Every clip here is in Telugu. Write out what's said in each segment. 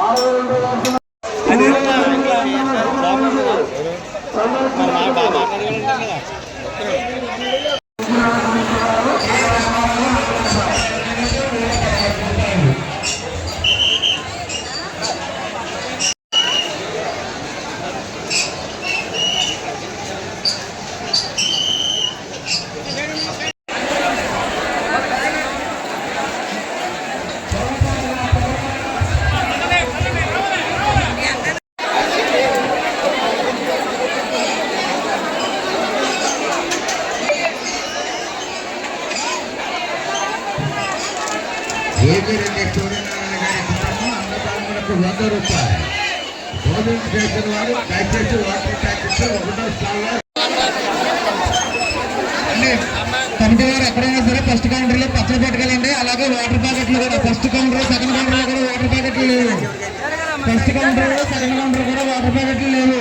ആളുകളുടെ ఏపీరెడ్డి సూర్యనారాయణ గారి కుటుంబం వంద రూపాయలు భోజనం చేసిన వారు దయచేసి వాటర్ ఒకటో కమిటీ వారు ఎక్కడైనా సరే ఫస్ట్ కౌంటర్లో పచ్చడి పట్టుకెళ్ళండి అలాగే వాటర్ ప్యాకెట్లు కూడా ఫస్ట్ కౌంటర్ సెకండ్ కౌంటర్లో కూడా వాటర్ ప్యాకెట్లు లేవు ఫస్ట్ కౌంటర్ సెకండ్ కౌంటర్ కూడా వాటర్ ప్యాకెట్లు లేవు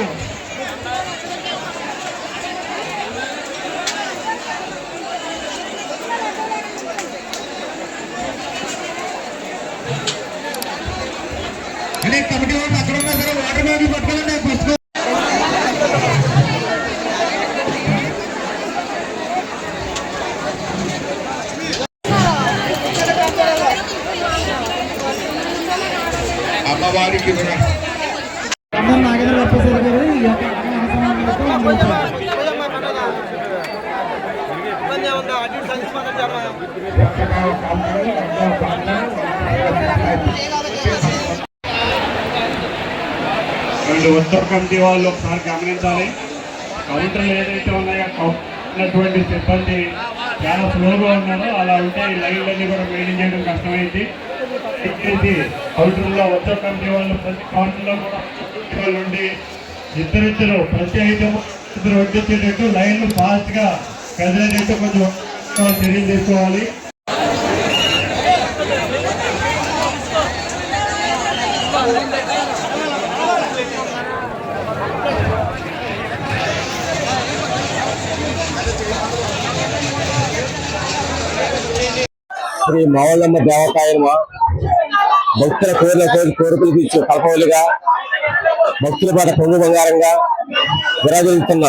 అంటే కమిటీ వాళ్ళు ఎక్కడ ఉన్నా సరే వాటర్ ప్యాకెట్లు పట్టుకెళ్ళండి ఫస్ట్ అమ్మవారికి కూడా అందరూ నాగేంద్ర ప్రసాద్ గారు ఈ యొక్క ఆసనాలకు మరి ఉత్తర కమిటీ వాళ్ళు ఒకసారి గమనించాలి. కౌంటర్లు ఏదైతే ఉన్నాయో ఉన్నటువంటి సిబ్బంది చాలా స్లోగా ఉన్నారో. అలా ఉంటే ఈ లైన్లన్నీ కూడా మెయింటైన్ చేయడం కష్టమైంది. ఇది కౌంటర్లో ఉత్తర కమిటీ వాళ్ళు ప్రతి కౌంటర్లో కూడా వాళ్ళు ఉండి ఇద్దరిద్దరు ప్రతి ఐటమ్ ఇద్దరు వడ్డించేటట్టు లైన్లు ఫాస్ట్గా కదిలేటట్టు కొంచెం చర్యలు తీసుకోవాలి. శ్రీ మావల్లమ్మ దేవతాయనమ భక్తుల కోరిన కోరికలు తీర్చే కల్పవలిగా భక్తుల పాట పొంగు బంగారంగా విరాజిల్లుతున్న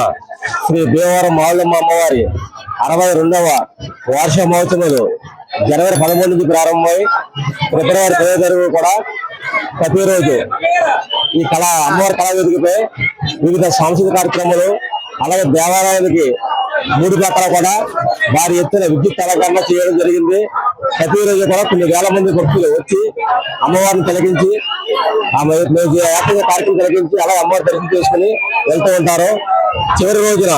శ్రీ దేవవరం మావల్లమ్మ అమ్మవారి అరవై రెండవ వార్షిక మహోత్సవాలు జనవరి పదమూడు నుంచి ప్రారంభమై ఫిబ్రవరి పదో తరగతి కూడా ప్రతిరోజు ఈ కళ అమ్మవారి కళావేదికపై వివిధ సాంస్కృతిక కార్యక్రమాలు అలాగే దేవాలయానికి మూడు పక్కల కూడా వారి ఎత్తున విద్యుత్ అలంకరణ చేయడం జరిగింది. ప్రతిరోజు కూడా కొన్ని వేల మంది భక్తులు వచ్చి అమ్మవారిని తొలగించి ఆమె కార్యక్రమం తొలగించి అలాగే అమ్మవారి దర్శనం చేసుకుని వెళ్తూ ఉంటారు. చివరి రోజున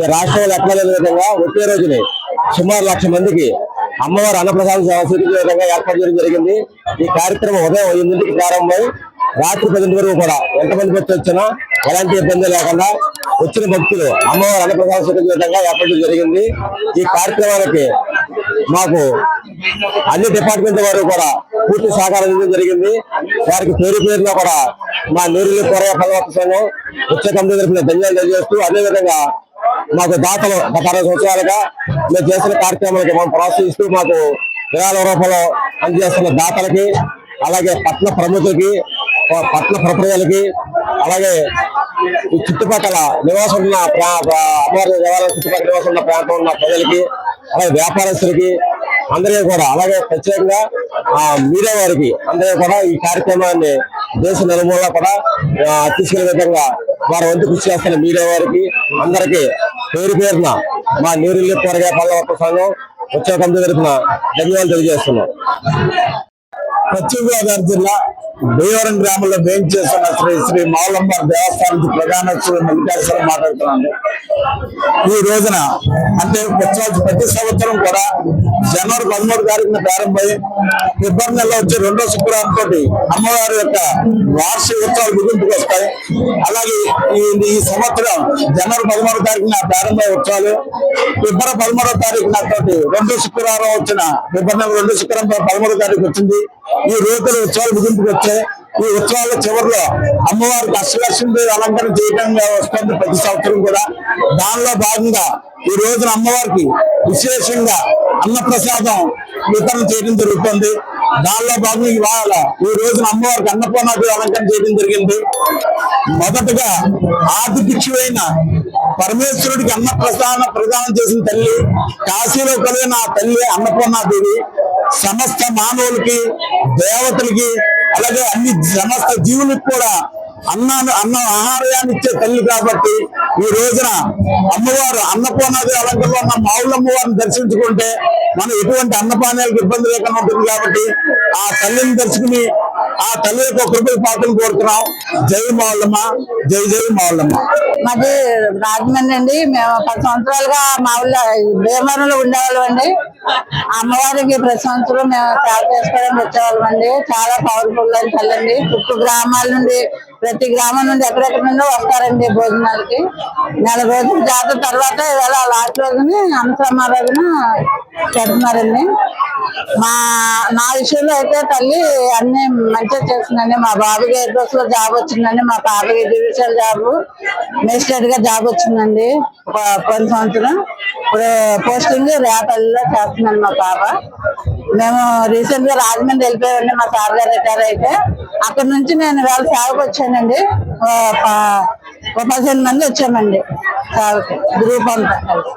ఈ రాష్ట్రంలో ఎక్కడ లేని విధంగా ఒకే రోజుని సుమారు లక్ష మందికి అమ్మవారి అన్నప్రసాదం సేవ విధంగా ఏర్పాటు చేయడం జరిగింది. ఈ కార్యక్రమం ఉదయం ఎనిమిదింటికి ప్రారంభమై రాత్రి పదింటి వరకు కూడా ఎంతమంది భక్తులు వచ్చినా ఎలాంటి ఇబ్బంది లేకుండా వచ్చిన భక్తులు అమ్మవారి అన్నప్రసాదం విధంగా ఏర్పడడం జరిగింది. ఈ కార్యక్రమానికి మాకు అన్ని డిపార్ట్మెంట్ వారు కూడా పూర్తి సహకారం అందించడం జరిగింది. వారికి పేరు పేరున కూడా మా నూరులు కొరయ పదవత్త సంఘం ఉచ్చ కమిటీ తరఫున ధన్యాలు తెలియజేస్తూ అదేవిధంగా మాకు దాతలు గత అరవై సంవత్సరాలుగా మేము చేసిన కార్యక్రమాలకి మనం ప్రోత్సహిస్తూ మాకు విరాళ రూపంలో అందజేస్తున్న దాతలకి అలాగే పట్టణ ప్రముఖులకి పట్టణ ప్రక్రియలకి అలాగే ఈ చుట్టుపక్కల నివాసం ఉన్న ప్రా- అమ్మవారి దేవాలయం చుట్టుపక్కల నివాసం ఉన్న ప్రాంతం ఉన్న ప్రజలకి అలాగే వ్యాపారస్తులకి అందరికీ కూడా అలాగే ప్రత్యేకంగా మీడియా వారికి అందరికీ కూడా ఈ కార్యక్రమాన్ని దేశ నలుమూలలా కూడా ఆ, తీసుకెళ్ళే విధంగా వారు వంతు కృషి చేస్తున్న మీడియా వారికి అందరికీ పేరు పేరున మా నీరుల్లి త్వరగా పల్లవ సంఘం వచ్చే కమిటీ తరఫున ధన్యవాదాలు తెలియజేస్తున్నాం. పశ్చిమ గోదావరి జిల్లా భీవరం గ్రామంలో వేం చేస్తున్న శ్రీ శ్రీ మావులమ్మ దేవస్థానం ప్రధాన మల్లికార్జున మాట్లాడుతున్నాను. ఈ రోజున అంటే ఉత్సవాలు ప్రతి సంవత్సరం కూడా జనవరి పదమూడు తారీఖున ప్రారంభమై ఫిబ్రవరి నెలలో వచ్చి రెండో శుక్రవారం తోటి అమ్మవారి యొక్క వార్షిక ఉత్సవాలు ముగింపుకు వస్తాయి. అలాగే ఈ సంవత్సరం జనవరి పదమూడు తారీఖున ప్రారంభ ఉత్సవాలు ఫిబ్రవరి పదమూడవ తారీఖున తోటి రెండో శుక్రవారం వచ్చిన ఫిబ్రవరి నెల రెండో శుక్రవారం పదమూడో తారీఖు వచ్చింది. ఈ రోజులు ఉత్సవాలు ముగింపుకు వచ్చాయి ఈ ఉత్సవాల చివరిలో అమ్మవారికి అష్టలక్ష్మి అలంకరణ చేయటంగా వస్తుంది ప్రతి సంవత్సరం కూడా. దానిలో భాగంగా ఈ రోజున అమ్మవారికి విశేషంగా అన్నప్రసాదం వితరణ చేయడం జరుగుతుంది. దానిలో భాగంగా ఇవాళ ఈ రోజున అమ్మవారికి అన్నపూర్ణాది అలంకరణ చేయడం జరిగింది. మొదటగా ఆది భిక్షువైన పరమేశ్వరుడికి అన్నప్రసాదం ప్రదానం చేసిన తల్లి కాశీలో కలిగిన ఆ తల్లి అన్నపూర్ణాదేవి సమస్త మానవులకి దేవతలకి అలాగే అన్ని సమస్త జీవులకు కూడా అన్నాన్ని అన్న ఆహారాన్ని ఇచ్చే తల్లి కాబట్టి ఈ రోజున అమ్మవారు అన్నపూర్ణాది అలంకరణ ఉన్న మావుల అమ్మవారిని దర్శించుకుంటే మనం ఎటువంటి అన్నపానాలకు ఇబ్బంది లేకుండా ఉంటుంది కాబట్టి ఆ తల్లిని దర్శకుని ఆ తల్లి యొక్క కృపలు పాత్రను కోరుతున్నాం. జై మావులమ్మ జై జై మావులమ్మ. మాది రాజమండ్రి అండి. మేము పది సంవత్సరాలుగా మా ఊళ్ళో భీమవరంలో ఉండేవాళ్ళం అండి. అమ్మవారికి ప్రతి సంవత్సరం మేము సేవ చేసుకోవడానికి వచ్చేవాళ్ళం అండి చాలా పవర్ఫుల్ అని తల్లండి చుట్టూ గ్రామాల నుండి ప్రతి గ్రామం నుండి ఎక్కడెక్కడి నుండి వస్తారండి భోజనాలకి. నెల రోజుల జాతర తర్వాత ఇవాళ లాస్ట్ రోజుని అన్నసమారాధన పెడుతున్నారండి మా నా విషయంలో అయితే తల్లి అన్ని మంచిగా చేస్తుందండి. మా బాబుకి ఎయిర్లో జాబ్ వచ్చిందండి. మా పాపకి డివిజనల్ జాబ్ మేజిస్ట్రేట్గా జాబ్ వచ్చిందండి. కొన్ని పోయిన సంవత్సరం. ఇప్పుడు పోస్టింగ్ రేపల్లిలో చేస్తుందండి మా పాప. మేము రీసెంట్గా రాజమండ్రి వెళ్ళిపోయామండి. మా సార్ గారు రిటైర్ అయితే అక్కడ నుంచి నేను వేళ సేవకు వచ్చానండి. ఒక పదిహేను మంది వచ్చామండి సేవకి. గ్రూప్ అంతా కలిసి.